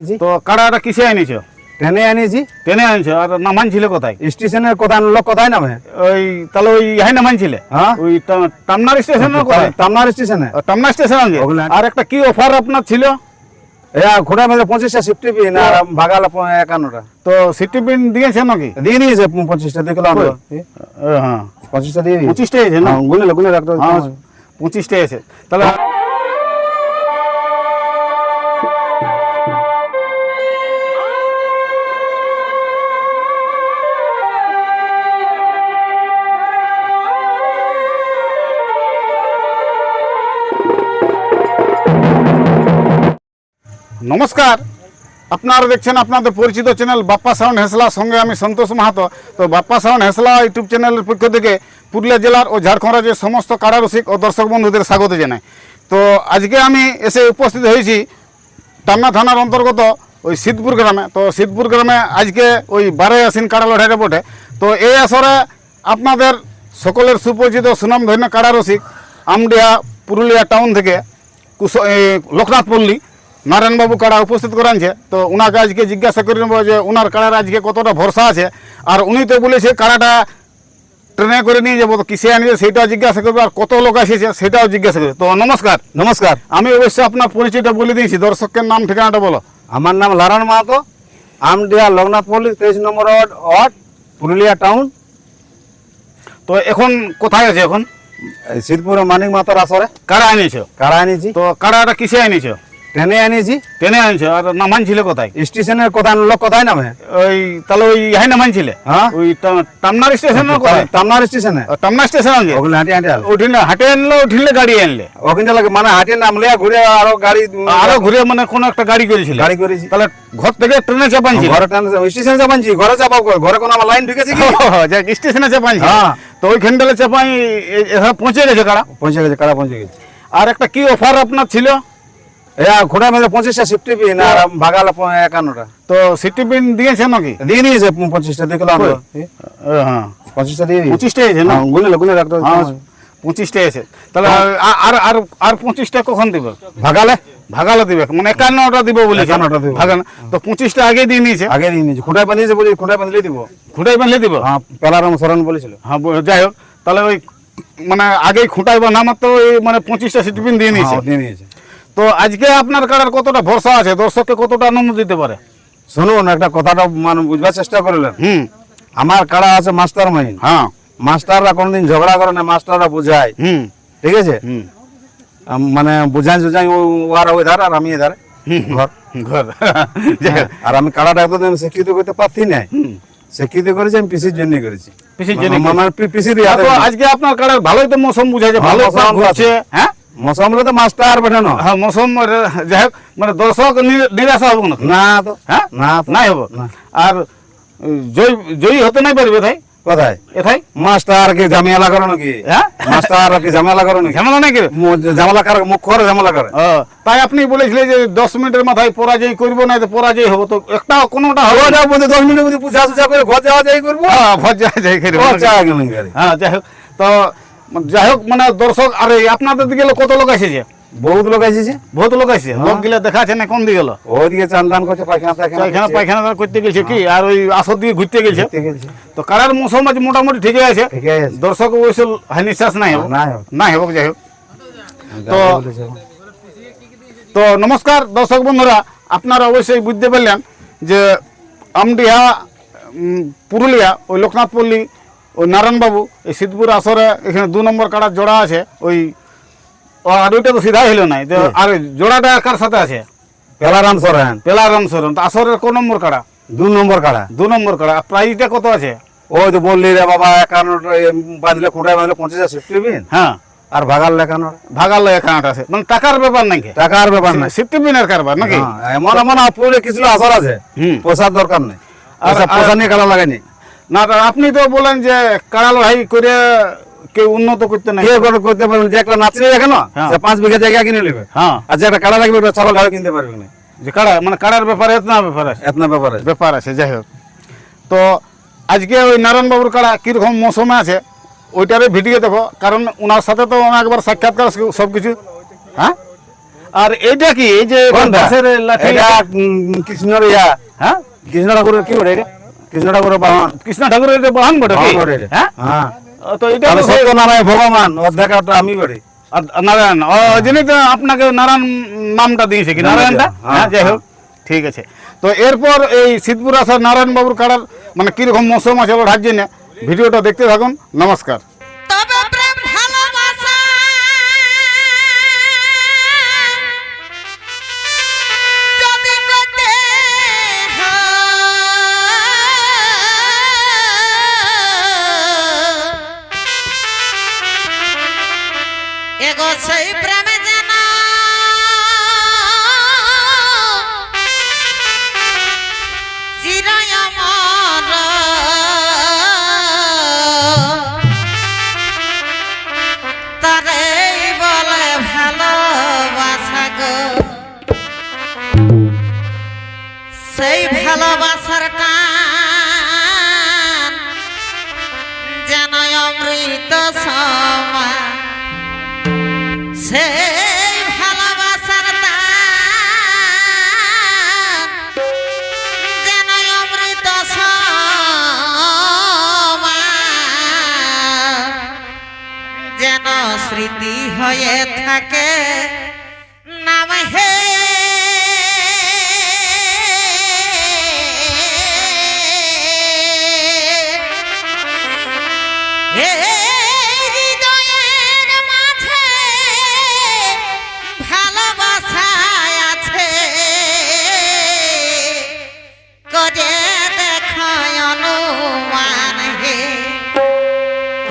তো কাড়াটা কিসে আনিছো? ট্রেনে আনিয়েছি ট্রেনে আনছো? আর নামানছিল কোথায়? স্টেশনের কোথায় লোক কোথায় নামে? ওই তাহলে ওই ইহাই নামানছিলে হ্যাঁ। ওই টামনার স্টেশনের কোথায়? টামনার স্টেশনে। ও, টামনা স্টেশন আর একটা কি অফার আপনার ছিল? ঘোড়া মেলে পঁচিশটা সিফটি পিন আর ভাগাল একান্নটা। তো সিটি পিন দিয়েছে নাকি? দিয়ে নিয়েছে পঁচিশটা দেখলাম হ্যাঁ। পঁচিশটা দিয়ে পঁচিশটা এসে না? হ্যাঁ, গুনে গুনে রাখতে হ্যাঁ পঁচিশটা এসে তাহলে নমস্কার। আপনারা দেখছেন আপনাদের পরিচিত চ্যানেল বাপ্পা সাউন্ড হেসলা। সঙ্গে আমি সন্তোষ মাহাতো। তো বাপ্পা সাউন্ড হেসলা ইউটিউব চ্যানেলের পক্ষ থেকে পুরুলিয়া জেলার ও ঝাড়খণ্ড রাজ্যের সমস্ত কারারসিক ও দর্শক বন্ধুদের স্বাগত জানাই। তো আজকে আমি এসে উপস্থিত হয়েছি টামনা থানার অন্তর্গত ওই সিদ্ধপুর গ্রামে। তো সিদ্ধপুর গ্রামে আজকে ওই বারোই আশ্বিন কাড়া লড়াইটা বটে তো এই আসরে আপনাদের সকলের সুপরিচিত সুনামধন্য কাড়ারসিক আমডিয়া পুরুলিয়া টাউন থেকে কুশ লোকনাথ পল্লী। নারায়ণবাবু কাড়া উপস্থিত করানছে তো ওনাকে আজকে জিজ্ঞাসা করে নেব যে ওনার কাড়ার আজকে কতটা ভরসা আছে? আর উনি তো বলেছে কাড়াটা ট্রেনে করে নিয়ে যাব তো কিসে আনিয়ে সেটাও জিজ্ঞাসা করবে আর কত লোক এসেছে সেটাও জিজ্ঞাসা করবে। তো নমস্কার। নমস্কার। আমি অবশ্যই আপনার পরিচয়টা বলে দিয়েছি দর্শকের নাম ঠিকানাটা বলো। আমার নাম লারন মাহাতো আমডিয়া লোকনাথ পল্লী তেইশ number ward ward Purulia town. তো এখন কোথায় আছে এখন? সিদ্ধপুরে মানিক মাতার আসরে। কারা আনিয়েছো? কারা আনিয়েছি। তো কারাটা কিসে আনিয়েছো? ট্রেনে আনিয়েছি। ট্রেনে আনিছো? আর নামানছিলে কোথায়? স্টেশনের কোথায় লোক কোথায় নামে। ওই তাহলে ওই ইহাই নামানছিলে হ্যাঁ। ওই টামনার স্টেশনের কোথায়? টামনার স্টেশনে। ও, টামনা স্টেশন আছে ওগুলো হাঁটি হাঁটি উঠিলে হাটে আনলে উঠিলে গাড়ি আনলে? ওখানে লাগে মানে হাঁটে নামলে ঘুরে আরও গাড়ি আরও ঘুরে মানে কোন একটা গাড়ি করেছিল? গাড়ি করেছি। তাহলে ঘর থেকে ট্রেনে চাপানছিল? ঘরে টান স্টেশনে যাবানছি ঘরে কই? ঘরে কোনো আমার লাইন ঢুকেছে কি? স্টেশনে চাপানছিল। হ্যাঁ। তো ওইখানটালে চাপাই এখানে পৌঁছে গেছে কারা? পৌঁছে গেছে কারা পৌঁছে গেছে? আর একটা কি অফার আপনার ছিল? ঘোড়া মেলে পঁচিশটা সিফটি পিন আর ভাগাল একান্নটা। তো সিটি পিন দিয়েছে নাকি? দিয়ে নিয়েছে পঁচিশটা দেখলাম তো। হ্যাঁ। পঁচিশটা দিয়ে দিয়েছে। পঁচিশটা এসে না? হ্যাঁ, গুনে গুনে রাখতে হ্যাঁ পঁচিশটা এসে তাহলে আর- আর আর পঁচিশটা কখন দিবে? ভাগালে? ভাগালে দিবে। মানে একান্নটা দিব বলি একান্নটা দিব। ভাগান তো পঁচিশটা আগে দিয়ে নিয়েছে? আগে দিয়ে নিয়েছে। খুঁটায় বানিয়েছে বলি খুঁটায় বাঁধলে দিব। খুঁটাই বাঁধলে দিব? হ্যাঁ পেলারাম সরণ বলেছিল। হ্যাঁ যাই হোক। তাহলে ওই মানে আগেই খুঁটাই বা নামার তো ওই মানে পঁচিশটা সিটি পিন দিয়ে নিয়েছে। হ্যাঁ, দিয়ে নিয়েছে। তো আজকে আপনার কারার কতটা ভরসা আছে? দর্শককে কতটা আনন্দ দিতে পারে? শুনুন একটা কথাটা মানে বুঝবার চেষ্টা করলেন। হুম। আমার কাড়া আছে মাস্টার মাইন্ড হ্যাঁ। মাস্টাররা কোনোদিন ঝগড়া করে না মাস্টাররা বুঝায়। হুম। ঠিক আছে? হুম। আম, মানে বুঝাই ও আর ওই ধার আর আমি এধার ঘর। ঘর। যাই আর আমি কাড়াটা এতদিন শিক্ষিত করতে পারছি না শিক্ষিত করেছি আমি পিসির জন্য করেছি। পিসির জন্য আমার পিসির আর তো আজকে আপনার কারার ভালোই তো মৌসুম হ্যাঁ, ভালো মৌসুম ঘুরছে আছে। হ্যাঁ? মৌসুমগুলো তো মাস্টার পাঠানো হ্যাঁ মৌসুম যাই হোক মানে দর্শক নি- নিরাশা হব না। তো? না তো হ্যাঁ? না নাই হব। না। আর জয়ী জয়ী হতে নাই পারবে তাই? কোথায়? এথাই মাস্টার কি ঝামেলা করে নাকি? হ্যাঁ? মাস্টার কি ঝামেলা করে নাকি? ঝামেলা নাকি? ঝামেলা করে মুখ করে ঝামেলা করে। তাই আপনি বলেছিলেন যে দশ মিনিটের মাথায় পরাজয় করব না তো পরাজয় হব। তো একটা কোনোটা হবে ঘর যাব বলতে দশ মিনিটের মধ্যে পুজা সুজা করে ঘর যাওয়া যাই করব। ভোজ যায় যাই করে ও চা গেলেন গাড়ি হ্যাঁ যাই হোক। তো যাই হোক মানে দর্শক আর আপনাদের দিকে কত লোক এসেছে বহুত লোক এসেছে বহুত লোক আসছে লোক গিলা দেখা আছে না কোন দিকে গেলো ওদিকে চান দান করছে পায়খানা পায়খানা পায়খানা করতে গেছে কি? আর ওই আসর দিকে ঘুরতে গেছে। তো কারার মৌসুম আজ মোটামুটি ঠিকই আছে। দর্শক অবশ্য নিঃশ্বাস নাই হবে। নাই হবে যাই হোক। তো তো নমস্কার দর্শক বন্ধুরা আপনারা অবশ্যই বুঝতে পারলেন যে আমডিহা পুরুলিয়া ওই লোকনাথ পল্লী ওই নারায়ণবাবু এই সিদ্ধপুর আসরে এখানে দু নম্বর কাড়ার জোড়া আছে ওই ও আর ওইটা তো সিধা হইল নাই আর জোড়াটা কার সাথে আছে? পেলারাম সরেন। পেলারাম সরন। তো আসরের কোন নম্বর কাড়া? দু নম্বর কাড়া। দু নম্বর কাড়া। আর প্রাইসটা কত আছে? ওই তো বললি রে বাবা একান্ন বাঁধলে খুঁটায় বাঁধলে পঞ্চাশ বিন হ্যাঁ। আর ভাগাল লেখানো ভাগাল একাউন্ট আছে। মানে টাকার ব্যাপার নাকি? টাকার ব্যাপার নাই। সিফটি পিনের কারবার নাকি? হ্যাঁ, এমন এমন আপুরে কিছু আসর আছে। হুম। পয়সার দরকার নেই। আর- পয়সা পয়সা নিয়ে কালা লাগাইনি না আপনি তো বলেন যে কাড়া লড়াই করে কেউ উন্নত করতে নাই। কে করে করতে পারবেন যে একটা নাচলে দেখে না হ্যাঁ। সে পাঁচ বিঘা জায়গা কিনে নেবে। হ্যাঁ। আর যে একটা কাড়া লাগবে ওটা চালাল ঘাড়ে কিনতে পারবে না। যে কাড়া মানে কাড়ার ব্যাপারে এত না ব্যাপার আছে। এত ব্যাপার আছে। ব্যাপার আছে যাই হোক। তো আজকে ওই নারায়ণবাবুর কাড়া কীরকম মৌসুমে আছে ওইটারে ভিডিও দেখো। কারণ ওনার সাথে তো আমি একবার সাক্ষাৎকার সব কিছু হ্যাঁ? আর এটা কি? এই যে কৃষ্ণর ইয়া হ্যাঁ? কৃষ্ণ ঠাকুরের কি বলে এটা? কৃষ্ণ ঠাকুরের বাহন। কৃষ্ণ ঠাকুরের বাহন বটে। হ্যাঁ? হ্যাঁ। তো এটা সত্যনারায়ণ ভগবান আমি নারায়ণ ও যিনি তো আপনাকে নারায়ণ নামটা দিয়েছে কি? নারায়ণটা? হ্যাঁ হ্যাঁ, যাই হোক ঠিক আছে। তো এরপর এই সিদ্ধপুর আসার নারায়ণ বাবুর কাড়ার মানে কীরকম মৌসুম আছে ওর হাজিয়ে ভিডিওটা দেখতে থাকুন। নমস্কার। এগো সেই প্রেমে যেন। গো। সেই ভালোবাসার টান যেন অমৃত সমা সেই ভালোবাসার যেন অমৃত যেন স্মৃতি হয়ে থাকে।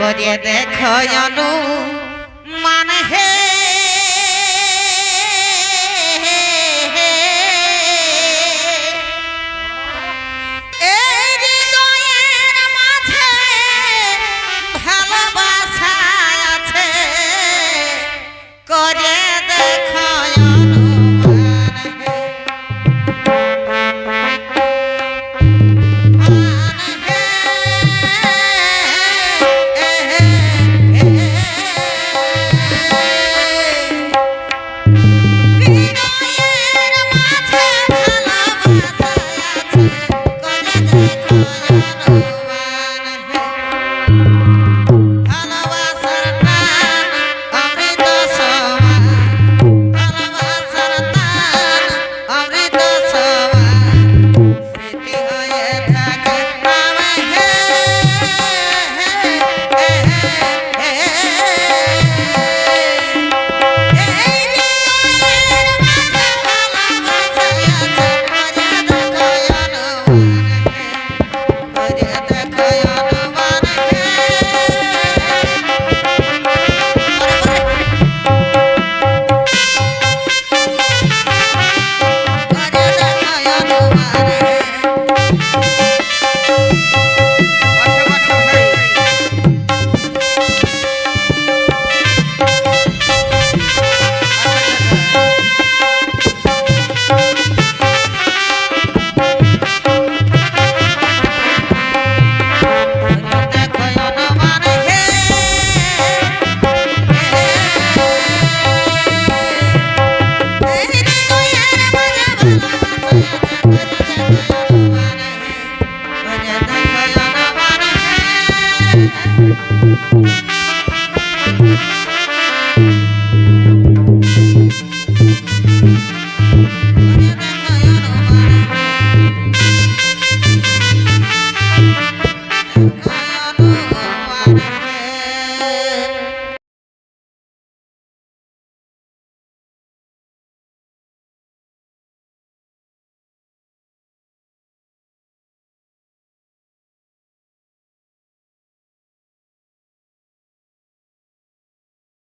করে দেখো অনুমান